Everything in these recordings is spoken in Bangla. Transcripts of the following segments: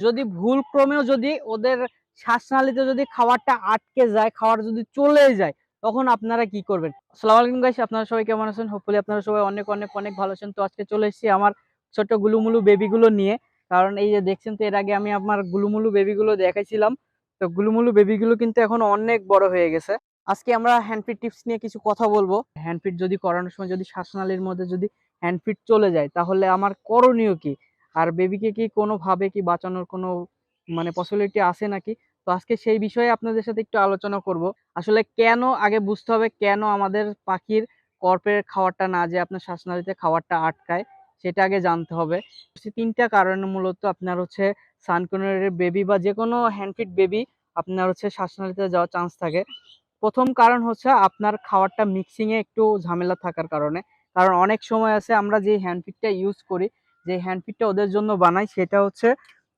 যদি ভুল ক্রমেও যদি ওদের শ্বাসনালীতে যদি খাবারটা আটকে যায়, খাবার যদি চলে যায়, তখন আপনারা কি করবেন? আসসালামু আলাইকুম গাইস আপনারা সবাই কেমন আছেন? হোপফুলি আপনারা সবাই অনেক অনেক অনেক ভালো আছেন। তো আজকে চলে এসেছি আমার ছোট গুলুমুলু বেবিগুলো নিয়ে। কারণ এই যে দেখছেন তো, এর আগে আমি আমার গুলুমুলু বেবিগুলো দেখাইছিলাম। তো গুলুমুলু বেবিগুলো কিন্তু এখন অনেক বড় হয়ে গেছে। আজকে আমরা হ্যান্ডফিট টিপস নিয়ে কিছু কথা বলব। হ্যান্ডফিট যদি করানোর সময় যদি শ্বাসনালীর মধ্যে যদি হ্যান্ডফিট চলে যায়, তাহলে আমার করণীয় কি? আর বেবিকে কি কোনোভাবে কি বাঁচানোর কোনো মানে পসিবিলিটি আছে নাকি? তো আজকে সেই বিষয়ে আপনাদের সাথে একটু আলোচনা করব। আসলে কেন আগে বুঝতে হবে কেন আমাদের পাখির কর্পের খাবারটা না যে আপনার শ্বাসনালীতে খাবারটা আটকায়, সেটা আগে জানতে হবে। তিনটা কারণে মূলত আপনার হচ্ছে সানকোনের বেবি বা যে কোনো হ্যান্ডফিট বেবি আপনার হচ্ছে শ্বাসনালীতে যাওয়ার চান্স থাকে। প্রথম কারণ হচ্ছে আপনার খাবারটা মিক্সিংয়ে একটু ঝামেলা থাকার কারণে। কারণ অনেক সময় আছে আমরা যে হ্যান্ডফিটটা ইউজ করি যে হ্যান্ডপিটটা ওদের জন্য বানাই সেটা হচ্ছে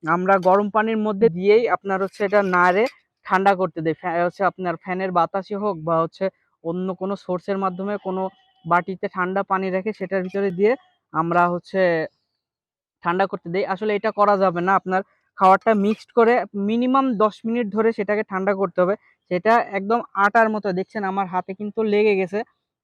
আমরা গরম পানির মধ্যে দিয়েই আপনার হচ্ছে এটা নাড়ে ঠান্ডা করতে দেই। ফ্যা- হচ্ছে আপনার ফ্যানের বাতাসই হোক বা হচ্ছে অন্য কোনো সোর্সের মাধ্যমে কোনো বাটিতে ঠান্ডা পানি রেখে সেটার ভিতরে দিয়ে আমরা হচ্ছে ঠান্ডা করতে দেই। আসলে এটা করা যাবে না। আপনার খাবারটা মিক্সড করে মিনিমাম দশ মিনিট ধরে সেটাকে ঠান্ডা করতে হবে। সেটা একদম আটার মতো। দেখছেন আমার হাতে কিন্তু লেগে গেছে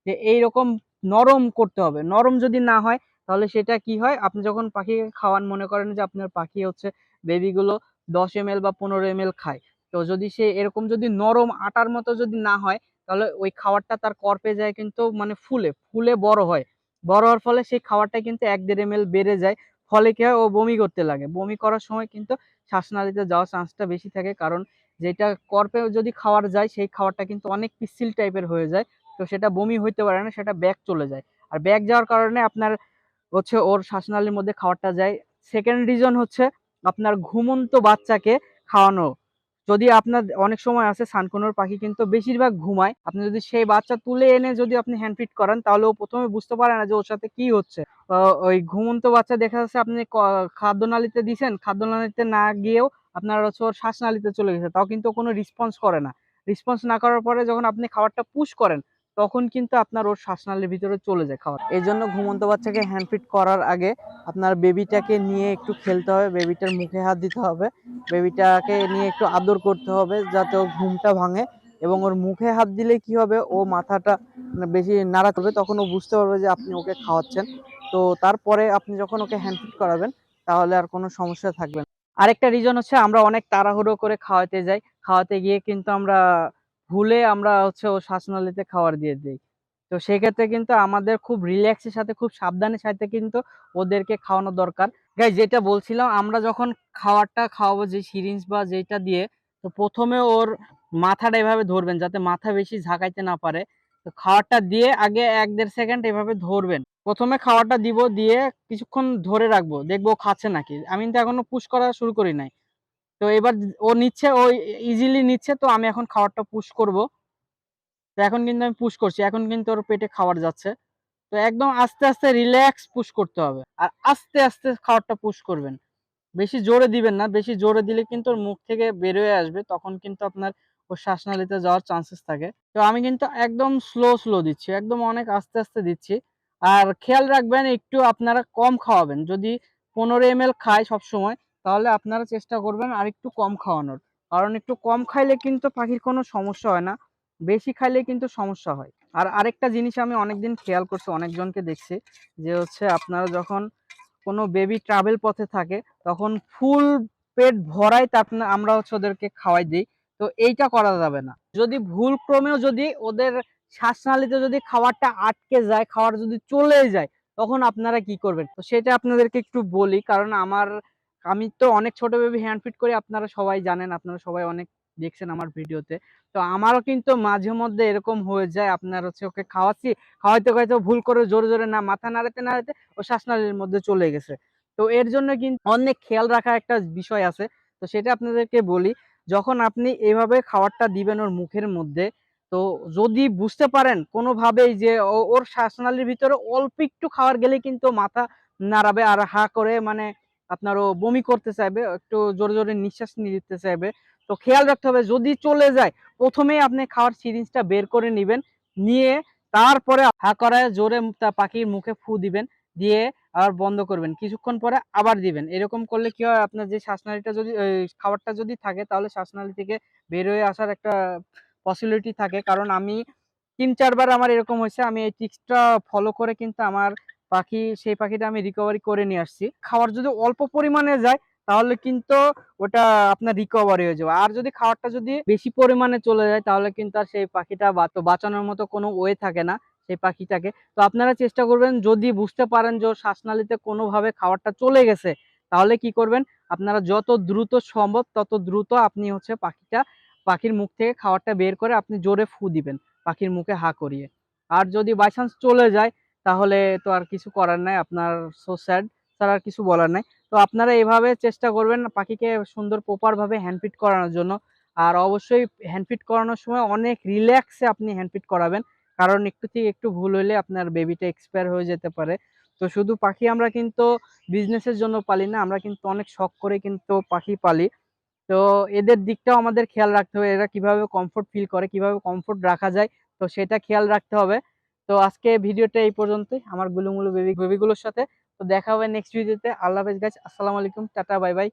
যে এইরকম নরম করতে হবে। নরম যদি না হয় তাহলে সেটা কি হয়? আপনি যখন পাখিকে খাওয়ান, মনে করেন যে আপনার পাখি হচ্ছে বেবিগুলো দশ এম বা পনেরো এম খায়। তো যদি সে এরকম যদি নরম আটার মতো যদি না হয়, তাহলে ওই খাবারটা তার কর্পে যায় কিন্তু মানে ফুলে ফুলে বড় হয়। বড় হওয়ার ফলে সেই খাবারটা কিন্তু এক দেড় এম বেড়ে যায়। ফলে কি হয়? ও বমি করতে লাগে। বমি করার সময় কিন্তু শ্বাসনালীতে যাওয়ার চান্সটা বেশি থাকে কারণ যেটা কর্পে যদি খাওয়ার যায়, সেই খাবারটা কিন্তু অনেক পিচ্ছিল টাইপের হয়ে যায়। তো সেটা বমি হইতে পারে না, সেটা ব্যাগ চলে যায়। আর ব্যাগ যাওয়ার কারণে আপনার হচ্ছে ওর শ্বাসনালীর মধ্যে খাবারটা যায়। সেকেন্ড রিজন হচ্ছে আপনার ঘুমন্ত বাচ্চাকে খাওয়ানো। যদি আপনার অনেক সময় আছে, সানকোনোর পাখি কিন্তু বেশিরভাগ ঘুমায়। আপনি যদি সেই বাচ্চা তুলে এনে যদি আপনি হ্যান্ডফিট করেন, তাহলে ও প্রথমে বুঝতে পারে না যে ওর সাথে কি হচ্ছে। ওই ঘুমন্ত বাচ্চা দেখা যাচ্ছে আপনি খাদ্যনালীতে দিছেন, খাদ্যনালীতে না গিয়েও আপনার হচ্ছে ওর শ্বাসনালীতে চলে গেছে। তাও কিন্তু কোনো রেসপন্স করে না। রেসপন্স না করার পরে যখন আপনি খাবারটা পুশ করেন তখন কিন্তু আপনার ওর শ্বাসনালীর ভিতরে চলে যায় খাবার এই জন্য ঘুমন্ত বাচ্চাকে হ্যান্ডফিট করার আগে আপনার বেবিটাকে নিয়ে একটু খেলতে হবে বেবিটার মুখে হাত দিতে হবে বেবিটাকে নিয়ে একটু আদর করতে হবে যাতে ওর ঘুমটা ভাঙে এবং ওর মুখে হাত দিলে কি হবে, ও মাথাটা মানে বেশি নাড়া করবে তখন ও বুঝতে পারবে যে আপনি ওকে খাওয়াচ্ছেন। তো তারপরে আপনি যখন ওকে হ্যান্ডফিট করাবেন, তাহলে আর কোনো সমস্যা থাকবে না। আরেকটা রিজন হচ্ছে আমরা অনেক তাড়াহুড়ো করে খাওয়াতে যাই। খাওয়াতে গিয়ে কিন্তু আমরা ভুলে আমরা হচ্ছে ও শ্বাসনালীতে খাবার দিয়ে দিই। তো সেক্ষেত্রে কিন্তু আমাদের খুব রিল্যাক্সের সাথে, খুব সাবধানের সাথে কিন্তু ওদেরকে খাওয়ানো দরকার। গাই যেটা বলছিলাম, আমরা যখন খাবারটা খাওয়াবো, যে সিরিঞ্জ বা যেটা দিয়ে, তো প্রথমে ওর মাথাটা এভাবে ধরবেন, যাতে মাথা বেশি ঝাঁকাইতে না পারে। তো খাবারটা দিয়ে আগে এক দেড় সেকেন্ড এভাবে ধরবেন। প্রথমে খাবারটা দিব দিয়ে কিছুক্ষণ ধরে রাখব, দেখব খাচ্ছে নাকি। আমি তো এখনও পুশ করা শুরু করি নাই। তো এবার ও নিচ্ছে, ও ইজিলি নিচ্ছে, তো আমি এখন খাবারটা পুশ করব। তো এখন কিন্তু আমি পুশ করছি, এখন কিন্তু ওর পেটে খাবার যাচ্ছে। তো একদম আস্তে আস্তে রিল্যাক্স পুশ করতে হবে। আর আস্তে আস্তে খাবারটা পুশ করবেন। বেশি জোরে দিবেন না, বেশি জোরে দিলে কিন্তু ওর মুখ থেকে বের হয়ে আসবে, তখন কিন্তু আপনার ওর শ্বাসনালীতে যাওয়ার চান্সেস থাকে। তো আমি কিন্তু একদম স্লো স্লো দিচ্ছি, একদম অনেক আস্তে আস্তে দিচ্ছি। আর খেয়াল রাখবেন, একটু আপনারা কম খাওয়াবেন। যদি পনেরো এম এল খায় সবসময় তাহলে আপনারা চেষ্টা করবেন আর একটু কম খাওয়ানোর। কারণ একটু কম খাইলে কিন্তু পাখির কোনো সমস্যা হয় না, বেশি খাইলে কিন্তু সমস্যা হয়। আর আরেকটা জিনিস আমি অনেকদিন খেয়াল করছি, অনেকজনকে দেখছি যে হচ্ছে আপনারা যখন কোনো বেবি ট্রাভেল পথে থাকে, তখন ফুল পেট ভরাই তা আমরা হচ্ছে ওদেরকে খাওয়াই দিই। তো এইটা করা যাবে না। যদি ভুল ক্রমেও যদি ওদের শ্বাসনালীতে যদি খাবারটা আটকে যায়, খাবার যদি চলে যায়, তখন আপনারা কি করবেন? তো সেটা আপনাদেরকে একটু বলি, কারণ আমার আমি তো অনেক ছোট বেবি হ্যান্ড ফিট করি, আপনারা সবাই জানেন, আপনারা সবাই অনেক দেখছেন আমার ভিডিওতে তো। আমারও কিন্তু মাঝে মধ্যে এরকম হয়ে যায়, আপনার হচ্ছে ওকে খাওয়াচ্ছি, খাওয়াইতে খাওয়াইতে ভুল করে জোরে জোরে না, মাথা নাড়াতে নাড়াতে ও শ্বাসনালীর মধ্যে চলে গেছে। তো এর জন্য কিন্তু অনেক খেয়াল রাখা একটা বিষয় আছে, তো সেটা আপনাদেরকে বলি, যখন আপনি এভাবে খাবারটা দিবেন ওর মুখের মধ্যে, তো যদি বুঝতে পারেন কোনোভাবেই যে ওর শ্বাসনালীর ভিতরে অল্প একটু খাওয়ার গেলে কিন্তু মাথা নাড়াবে আর হা করে মানে আপনার ও বমি করতে চাইবে, একটু জোরে জোরে নিঃশ্বাস নিতে চাইবে। তো খেয়াল রাখতে হবে, যদি চলে যায়, প্রথমেই আপনি খাওয়ার সিরিঞ্জটা বের করে নেবেন, নিয়ে তারপরে হা করায় জোরে পাখির মুখে ফু দিবেন, দিয়ে আর বন্ধ করবেন। কিছুক্ষণ পরে আবার দিবেন। এরকম করলে কি হয়, আপনার যে শ্বাসনালীটা যদি খাবারটা যদি থাকে, তাহলে শ্বাসনালী থেকে বের হয়ে আসার একটা পসিবিলিটি থাকে। কারণ আমি তিন, চারবার আমার এরকম হয়েছে, আমি এই টিক্সটা ফলো করে কিন্তু আমার পাখি, সেই পাখিটা আমি রিকভারি করে নিয়ে আসছি। খাবার যদি অল্প পরিমাণে যায়, তাহলে কিন্তু ওটা আপনার রিকভারি হয়ে যাবে। আর যদি খাবারটা যদি বেশি পরিমাণে চলে যায়, তাহলে কিন্তু আর সেই পাখিটা বাঁচ- বাঁচানোর মতো কোনো ওয়ে থাকে না সেই পাখিটাকে। তো আপনারা চেষ্টা করবেন, যদি বুঝতে পারেন যে শ্বাসনালীতে কোনোভাবে খাবারটা চলে গেছে, তাহলে কি করবেন? আপনারা যত দ্রুত সম্ভব, তত দ্রুত আপনি হচ্ছে পাখিটা, পাখির মুখ থেকে খাবারটা বের করে আপনি জোরে ফু দিবেন, পাখির মুখে হা করিয়ে। আর যদি বাই চান্স চলে যায় তাহলে তো আর কিছু করার নাই, আপনার সো স্যাড তার আর কিছু বলার নাই। তো আপনারা এভাবে চেষ্টা করবেন পাখিকে সুন্দর প্রপারভাবে হ্যান্ডফিট করানোর জন্য। আর অবশ্যই হ্যান্ডফিট করানোর সময় অনেক রিল্যাক্সে আপনি হ্যান্ডফিট করাবেন। কারণ একটু থেকে একটু ভুল হইলে আপনার বেবিটা এক্সপায়ার হয়ে যেতে পারে। তো শুধু পাখি আমরা কিন্তু বিজনেসের জন্য পালি না, আমরা কিন্তু অনেক শখ করে কিন্তু পাখি পালি। তো এদের দিকটাও আমাদের খেয়াল রাখতে হবে, এরা কীভাবে কমফোর্ট ফিল করে, কীভাবে কমফোর্ট রাখা যায়, তো সেটা খেয়াল রাখতে হবে। তো আজকে ভিডিওটা এই পর্যন্তই। আমার গুলুমুলু বেবি, বেবিগুলোর সাথে। তো দেখা হবে নেক্সট ভিডিওতে আল্লাহ হাফেজ গাছ আসসালামু আলাইকুম। Tata, bye bye.